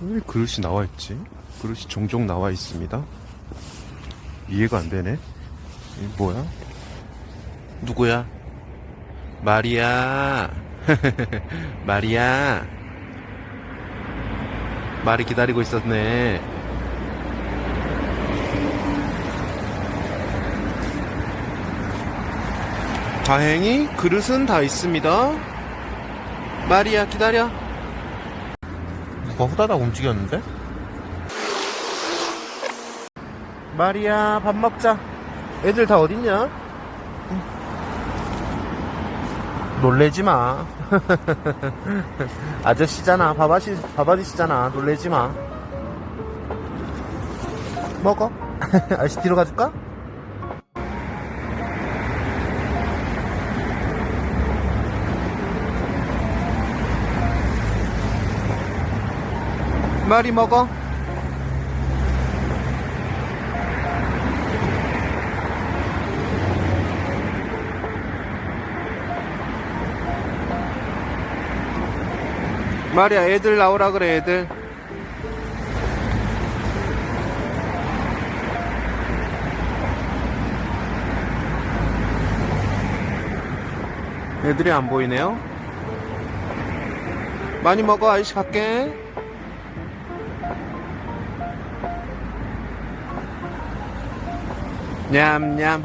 왜 그릇이 나와 있지? 그릇이 종종 나와 있습니다. 이해가 안 되네. 이 뭐야? 누구야? 마리아. 마리아. 말이 기다리고 있었네. 다행히 그릇은 다 있습니다. 마리아 기다려. 누가 후다닥 움직였는데? 마리아 밥 먹자. 애들 다 어딨냐? 놀래지 마. 아저씨잖아. 밥 아저씨잖아. 놀래지 마. 먹어. 아저씨 뒤로 가줄까? 말이 먹어. 마리아 애들 나오라 그래 애들. 애들이 안 보이네요. 많이 먹어 아저씨 갈게 Nham nham